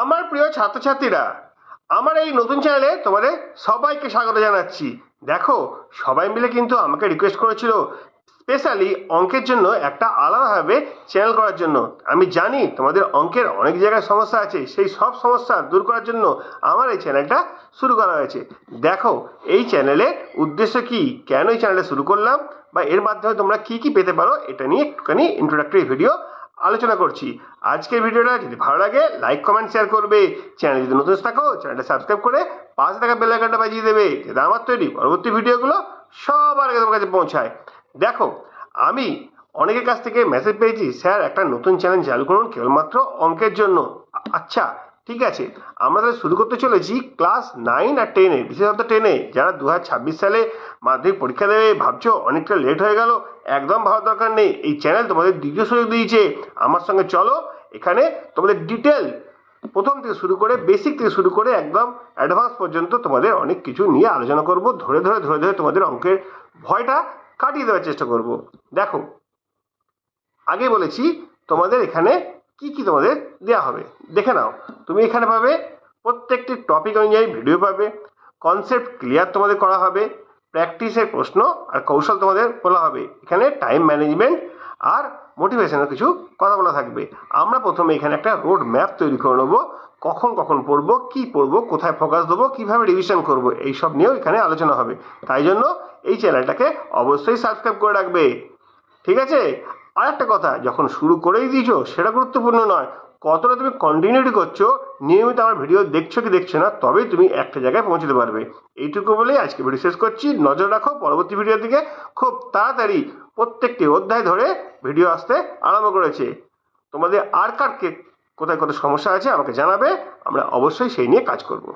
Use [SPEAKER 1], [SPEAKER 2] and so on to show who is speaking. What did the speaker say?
[SPEAKER 1] আমার প্রিয় ছাত্রছাত্রীরা, আমার এই নতুন চ্যানেলে তোমাদের সবাইকে স্বাগত জানাচ্ছি। দেখো, সবাই মিলে কিন্তু আমাকে রিকোয়েস্ট করেছিল স্পেশালি অঙ্কের জন্য একটা আলাদাভাবে চ্যানেল করার জন্য। আমি জানি তোমাদের অঙ্কের অনেক জায়গায় সমস্যা আছে, সেই সব সমস্যা দূর করার জন্য আমার এই চ্যানেলটা শুরু করা হয়েছে। দেখো, এই চ্যানেলের উদ্দেশ্য কি? কেন এই চ্যানেলটা শুরু করলাম? বা এর মাধ্যমে তোমরা কি কি পেতে পারো? এটা নিয়ে একটুখানি ইন্ট্রোডাক্টরি ভিডিও আলোচনা করছি। আজকের ভিডিওটা যদি ভালো লাগে লাইক কমেন্ট শেয়ার করবে। চ্যানেল যদি নতুন থাকো চ্যানেলটা সাবস্ক্রাইব করে পাশে থাকা বেল আইকনটা বাজিয়ে দেবে যাতে আমার তৈরি। পরবর্তী ভিডিওগুলো সবার আগে তোমার কাছে পৌঁছায়। দেখো, আমি অনেকের কাছ থেকে মেসেজ পেয়েছি, স্যার, একটা নতুন চ্যানেল চালু করুন কেবলমাত্র অঙ্কের জন্য। আচ্ছা ঠিক আছে, আমরা তাহলে শুরু করতে চলেছি ক্লাস নাইন আর টেনে বিশেষত টেনে যারা দু সালে মাধ্যমিক পরীক্ষা দেবে ভাবছ অনেকটা লেট হয়ে গেল, একদম ভাবার দরকার নেই। এই চ্যানেল তোমাদের দ্বিতীয় সুযোগ দিয়েছে, আমার সঙ্গে চলো, এখানে তোমাদের ডিটেল প্রথম থেকে শুরু করে বেসিক থেকে শুরু করে একদম অ্যাডভান্স পর্যন্ত তোমাদের অনেক কিছু নিয়ে আলোচনা করব। ধরে ধরে ধরে ধরে তোমাদের অঙ্কের ভয়টা কাটিয়ে দেওয়ার চেষ্টা করব। দেখো, আগে বলেছি তোমাদের এখানে কি কি তোমাদের দেওয়া হবে? দেখে নাও। তুমি এখানে পাবে প্রত্যেকটি টপিক অনুযায়ী ভিডিও পাবে কনসেপ্ট ক্লিয়ার তোমাদের করা হবে প্র্যাকটিসের প্রশ্ন আর কৌশল তোমাদের বলা হবে। এখানে টাইম ম্যানেজমেন্ট আর মোটিভেশনের কিছু কথা বলা থাকবে। আমরা প্রথমে এখানে একটা রোড ম্যাপ তৈরি করে নেব। কখন কখন পড়ব, কি পড়ব, কোথায় ফোকাস দেবো, কীভাবে রিভিশন করব, এইসব নিয়েও এখানে আলোচনা হবে। তাই জন্য এই চ্যানেলটাকে অবশ্যই সাবস্ক্রাইব করে রাখবে। ঠিক আছে? আর একটা কথা, যখন শুরু করেই দিয়েছ, সেটা গুরুত্বপূর্ণ নয়। কতটা তুমি কন্টিনিউটি করছ, নিয়মিত আমার ভিডিও দেখছ কি দেখছ না, তবেই তুমি একটা জায়গায় পৌঁছতে পারবে। এইটুকু বলেই আজকে ভিডিও শেষ করছি। নজর রাখো, পরবর্তী ভিডিওর দিকে খুব তাড়াতাড়ি প্রত্যেকটি অধ্যায় ধরে ভিডিও আসতে আরম্ভ করেছে। তোমাদের আর কার কে কোথায় কত সমস্যা আছে আমাকে জানাবে, আমরা অবশ্যই সেই নিয়ে কাজ করব।